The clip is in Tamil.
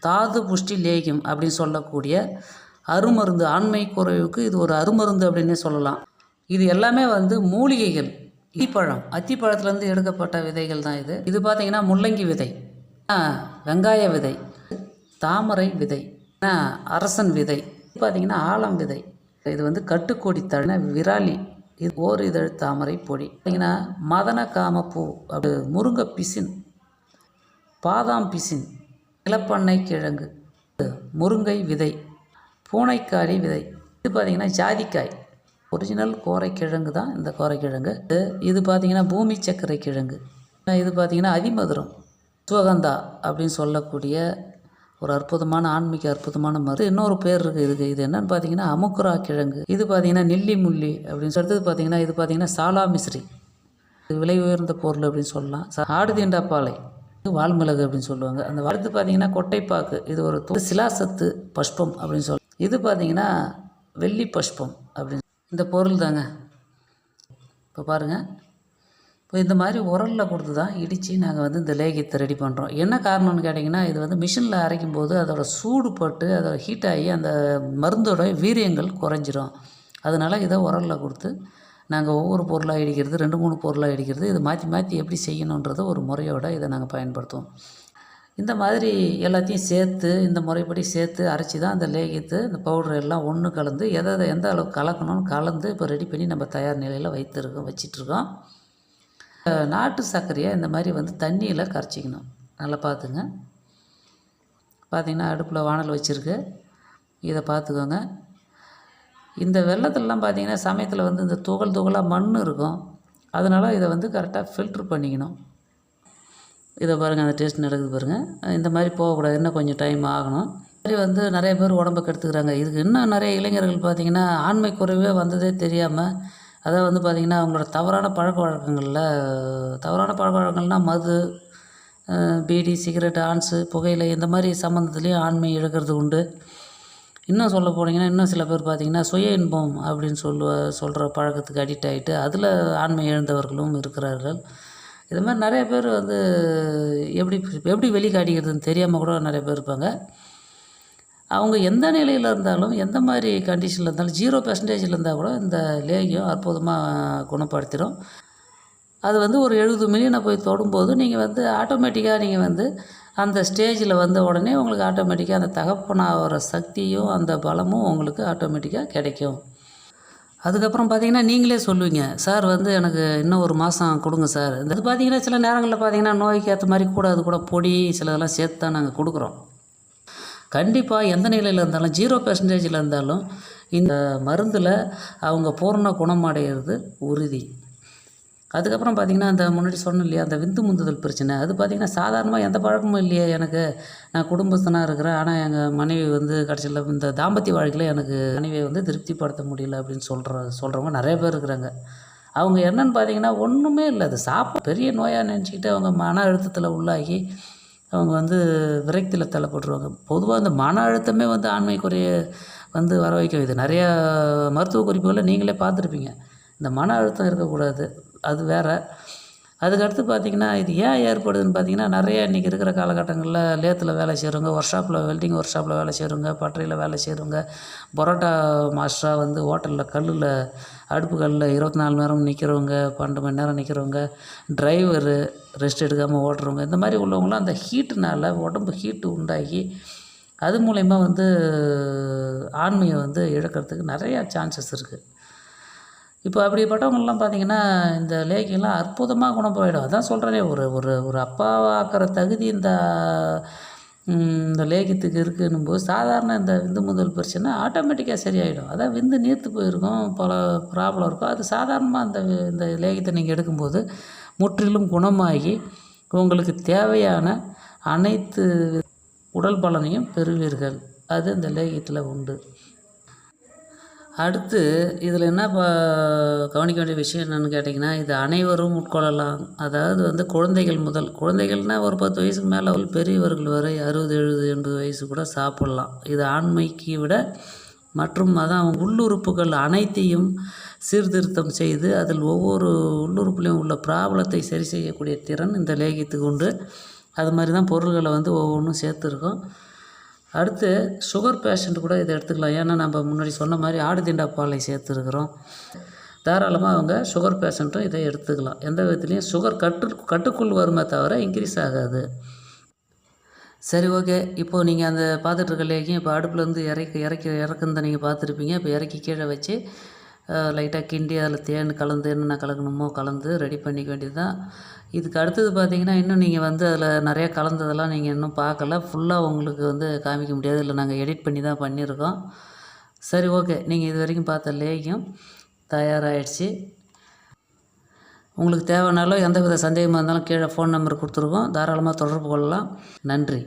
தாது புஷ்டி லேகியம் அப்படின்னு சொல்லக்கூடிய அருமருந்து ஆண்மை குறைவுக்கு இது ஒரு அருமருந்து அப்படின்னே சொல்லலாம். இது எல்லாமே வந்து மூலிகைகள். அத்திப்பழம் அத்திப்பழத்துலேருந்து எடுக்கப்பட்ட விதைகள் தான் இது. இது பார்த்தீங்கன்னா முள்ளங்கி விதை. ஆ, வெங்காய விதை. தாமரை விதை. ஆ, அரசன் விதை. இது பார்த்தீங்கன்னா ஆலம் விதை. இது வந்து கட்டுக்கோடி தழ விராலி. இது ஓர் இதழ் தாமரை பொடி. பார்த்தீங்கன்னா மதன காம பூ அப்படி முருங்கை பிசின் பாதாம் பிசின் நிலப்பண்ணை கிழங்கு முருங்கை விதை பூனைக்காரி விதை. இது பார்த்தீங்கன்னா ஜாதிக்காய். ஒரிஜினல் கோரைக்கிழங்கு தான் இந்த கோரைக்கிழங்கு இது இது பார்த்தீங்கன்னா பூமி சர்க்கரை கிழங்கு. இது பார்த்தீங்கன்னா அதிமதுரம் சுவகந்தா அப்படின்னு சொல்லக்கூடிய ஒரு அற்புதமான ஆன்மீக அற்புதமான மருந்து இன்னொரு பேர் இருக்குது இதுக்கு. இது என்னன்னு பார்த்தீங்கன்னா அமுக்குரா கிழங்கு. இது பார்த்தீங்கன்னா நெல்லி முள்ளி அப்படின்னு சொல்லிட்டு பார்த்தீங்கன்னா இது பார்த்தீங்கன்னா சாலா மிஸ்ரி. இது விலை உயர்ந்த பொருள் அப்படின்னு சொல்லலாம். ச- ஆடு தீண்டாப்பாலை இது வால்மிளகு அப்படின்னு சொல்லுவாங்க. அந்த அடுத்து பார்த்தீங்கன்னா கொட்டைப்பாக்கு. இது ஒரு து- சிலாசத்து பஷ்பம் அப்படின்னு சொல்ல இது பார்த்தீங்கன்னா வெள்ளி பஷ்பம் அப்படின்னு இந்த பொருள் தாங்க. இப்போ பாருங்கள் இப்போ இந்த மாதிரி உரலில் கொடுத்து தான் இடித்து நாங்கள் வந்து இந்த லேகியத்தை ரெடி பண்ணுறோம் என்ன காரணம்னு கேட்டிங்கன்னா இது வந்து மிஷினில் அரைக்கும் போது அதோட சூடு பட்டு அதோட ஹீட் ஆகி அந்த மருந்தோட வீரியங்கள் குறைஞ்சிரும். அதனால் இதை உரலில் கொடுத்து நாங்கள் ஒவ்வொரு பொருளாக இடிக்கிறது ரெண்டு மூணு பொருளாக இடிக்கிறது இதை மாற்றி மாற்றி எப்படி செய்யணுன்றத ஒரு முறையோட இதை நாங்கள் பயன்படுத்துவோம். இந்த மாதிரி எல்லாத்தையும் சேர்த்து இந்த முறைப்படி சேர்த்து அரைச்சி தான் அந்த லேகியத்து இந்த பவுடர் எல்லாம் ஒன்று கலந்து எதை எதை எந்த அளவுக்கு கலக்கணும்னு கலந்து இப்போ ரெடி பண்ணி நம்ம தயார் நிலையில் வைத்திருக்கோம் வச்சிட்ருக்கோம் அஹ் நாட்டு சர்க்கரையை இந்த மாதிரி வந்து தண்ணியில் கரைச்சிக்கணும். நல்லா பார்த்துங்க. பார்த்திங்கன்னா அடுப்பில் வானல் வச்சுருக்கு. இதை பார்த்துக்கோங்க. இந்த வெள்ளத்துலலாம் பார்த்தீங்கன்னா சமயத்தில் வந்து இந்த துகள் துகளாக மண் இருக்கும். அதனால் இதை வந்து கரெக்டாக ஃபில்ட்ரு பண்ணிக்கணும். இதை பாருங்கள் அந்த டேஸ்ட் நடக்குது பாருங்கள் இந்த மாதிரி போகக்கூடாது. இன்னும் கொஞ்சம் டைம் ஆகணும். மாதிரி வந்து நிறைய பேர் உடம்ப கெடுத்துக்கிறாங்க. இதுக்கு இன்னும் நிறைய இளைஞர்கள் பார்த்திங்கன்னா ஆண்மை குறைவே வந்ததே தெரியாமல் அதாவது வந்து பார்த்திங்கன்னா அவங்களோட தவறான பழக்க வழக்கங்களில் தவறான பழக்க வழக்கங்கள்னால் மது பீடி சிகரெட் ஆன்ஸு புகையிலை இந்த மாதிரி சம்மந்தத்துலேயும் ஆண்மை இழக்கிறது உண்டு. இன்னும் சொல்ல போனீங்கன்னா இன்னும் சில பேர் பார்த்திங்கன்னா சுய இன்பம் அப்படின்னு சொல்லுவ சொல்கிற பழக்கத்துக்கு அடிக்ட் ஆகிட்டு அதில் ஆண்மை இழந்தவர்களும் இருக்கிறார்கள். இது மாதிரி நிறைய பேர் வந்து எப்படி எப்படி வெளிக்காட்டிக்கிறதுன்னு தெரியாமல் கூட நிறைய பேர் இருப்பாங்க. அவங்க எந்த நிலையில் இருந்தாலும் எந்த மாதிரி கண்டிஷனில் இருந்தாலும் ஜீரோ பெர்சன்டேஜில் இருந்தால் கூட இந்த லேகியம் அற்புதமாக குணப்படுத்திடும் அது வந்து ஒரு எழுபது மில்லியனை போய் தொடும்போது நீங்கள் வந்து ஆட்டோமேட்டிக்காக நீங்கள் வந்து அந்த ஸ்டேஜில் வந்த உடனே உங்களுக்கு ஆட்டோமேட்டிக்காக அந்த தகப்பனாகிற சக்தியும் அந்த பலமும் உங்களுக்கு ஆட்டோமேட்டிக்காக கிடைக்கும். அதுக்கப்புறம் பார்த்தீங்கன்னா நீங்களே சொல்லுவீங்க சார் வந்து எனக்கு இன்னும் ஒரு மாதம் கொடுங்க சார். இது பார்த்தீங்கன்னா சில நேரங்களில் பார்த்தீங்கன்னா நோய்க்கு ஏற்ற மாதிரி கூட அது கூட பொடி சிலதெல்லாம் சேர்த்து தான் நாங்கள் கொடுக்குறோம். கண்டிப்பாக எந்த நிலையில் இருந்தாலும் ஜீரோ பெர்சன்டேஜில் இருந்தாலும் இந்த மருந்தில் அவங்க பூர்ண குணமடைகிறது உறுதி. அதுக்கப்புறம் பார்த்திங்கன்னா அந்த முன்னாடி சொன்ன இல்லையா அந்த விந்து முந்துதல் பிரச்சனை. அது பார்த்திங்கன்னா சாதாரணமாக எந்த பழக்கமும் இல்லையே எனக்கு. நான் குடும்பஸ்தனாக இருக்கிறேன். ஆனால் எங்கள் மனைவி வந்து கடைசியில் இந்த தாம்பத்திய வாழ்க்கையில் எனக்கு மனைவியை வந்து திருப்திப்படுத்த முடியல அப்படின்னு சொல்கிற சொல்கிறவங்க நிறைய பேர் இருக்கிறாங்க. அவங்க என்னன்னு பார்த்தீங்கன்னா ஒன்றுமே இல்லை. அது சாப்பிட பெரிய நோயாக நினச்சிக்கிட்டு அவங்க மன அழுத்தத்தில் உள்ளாகி அவங்க வந்து விரக்தியில் தள்ளப்பட்டுருவாங்க. பொதுவாக இந்த மன அழுத்தமே வந்து ஆண்மை வந்து வர வைக்கும். இது நிறையா மருத்துவ குறிப்புகளை நீங்களே பார்த்துருப்பீங்க. இந்த மன அழுத்தம் இருக்கக்கூடாது. அது வேற. அதுக்கடுத்து பார்த்தீங்கன்னா இது ஏன் ஏற்படுதுன்னு பார்த்தீங்கன்னா நிறைய இன்றைக்கி இருக்கிற காலகட்டங்களில் லேத்தில் வேலை செய்கிறவங்க ஒர்க் ஷாப்பில் வெல்டிங் ஒர்க் ஷாப்பில் வேலை செய்கிறவங்க பட்டறையில் வேலை செய்கிறவங்க பரோட்டா மாஸ்டராக வந்து ஹோட்டலில் கல்லில் அடுப்பு கல்லில் இருபத்தி நாலு நேரம் நிற்கிறவங்க பன்னெண்டு மணி நேரம் நிற்கிறவங்க டிரைவரு ரெஸ்ட் எடுக்காமல் ஓட்டுறவங்க இந்த மாதிரி உள்ளவங்களாம் அந்த ஹீட்டுனால உடம்பு ஹீட்டு உண்டாகி அது மூலயமா வந்து ஆண்மையை வந்து இழக்கிறதுக்கு நிறையா சான்சஸ் இருக்குது இப்போ அப்படிப்பட்டவங்கெல்லாம் பார்த்தீங்கன்னா இந்த லேகியெல்லாம் அற்புதமாக குணம் போயிடும். அதான் சொல்கிறேனே ஒரு ஒரு ஒரு அப்பாவாக்குற தகுதி இந்த இந்த லேகியத்துக்கு இருக்குன்னும் போது சாதாரண இந்த விந்து முதல் பிரச்சனை ஆட்டோமேட்டிக்காக சரியாயிடும். அதான் விந்து நீர்த்து போயிருக்கும் பல ப்ராப்ளம் இருக்கும். அது சாதாரணமாக அந்த இந்த லேகியத்தை நீங்கள் எடுக்கும்போது முற்றிலும் குணமாகி உங்களுக்கு தேவையான அனைத்து உடல் பலனையும் பெறுவீர்கள். அது இந்த லேகியத்தில் உண்டு. அடுத்து இதில் என்ன இப்போ கவனிக்க வேண்டிய விஷயம் என்னென்னு கேட்டிங்கன்னா இது அனைவரும் உட்கொள்ளலாம். அதாவது வந்து குழந்தைகள் முதல். குழந்தைகள்னால் ஒரு பத்து வயசுக்கு மேலே பெரியவர்கள் வரை அறுபது எழுபது எண்பது வயசு கூட சாப்பிட்லாம். இது ஆண்மைக்கு விட மற்றும் அதான் உள்ளுறுப்புகள் அனைத்தையும் சீர்திருத்தம் செய்து அதில் ஒவ்வொரு உள்ளுறுப்புலையும் உள்ள ப்ராப்ளத்தை சரி செய்யக்கூடிய திறன் இந்த லேகியத்துக்கு உண்டு. அது மாதிரி தான் பொருள்களை வந்து ஒவ்வொன்றும் சேர்த்துருக்கோம். அடுத்து சுகர் பேஷண்ட் கூட இதை எடுத்துக்கலாம். ஏன்னா நம்ம முன்னாடி சொன்ன மாதிரி ஆடு திண்டா பாலை சேர்த்துருக்குறோம். தாராளமாக அவங்க சுகர் பேஷண்ட்டும் இதை எடுத்துக்கலாம். எந்த விதத்துலேயும் சுகர் கட்டு கட்டுக்குள் வருமே தவிர இன்க்ரீஸ் ஆகாது. சரி ஓகே இப்போது நீங்கள் அந்த பார்த்துட்டு இருக்க இப்போ அடுப்புலேருந்து இறக்கி இறக்கி இறக்குனதை நீங்கள் பார்த்துருப்பீங்க இப்போ இறக்கி கீழே வச்சு லைட்டாக கிண்டி அதில் தேன் கலந்து என்னென்ன கலக்கணுமோ கலந்து ரெடி பண்ணிக்க வேண்டியது தான் இதுக்கு அடுத்தது பார்த்தீங்கன்னா இன்னும் நீங்கள் வந்து அதில் நிறையா கலந்ததெல்லாம் நீங்கள் இன்னும் பார்க்கல. ஃபுல்லாக உங்களுக்கு வந்து காமிக்க முடியாது. இல்லை நாங்கள் எடிட் பண்ணி தான் பண்ணியிருக்கோம். சரி ஓகே நீங்கள் இது வரைக்கும் பார்த்த லேகியம் தயாராகிடுச்சு உங்களுக்கு தேவைனாலும் எந்த வித சந்தேகமாக இருந்தாலும் கீழே ஃபோன் நம்பர் கொடுத்துருக்கோம் தாராளமாக தொடர்பு கொள்ளலாம். நன்றி.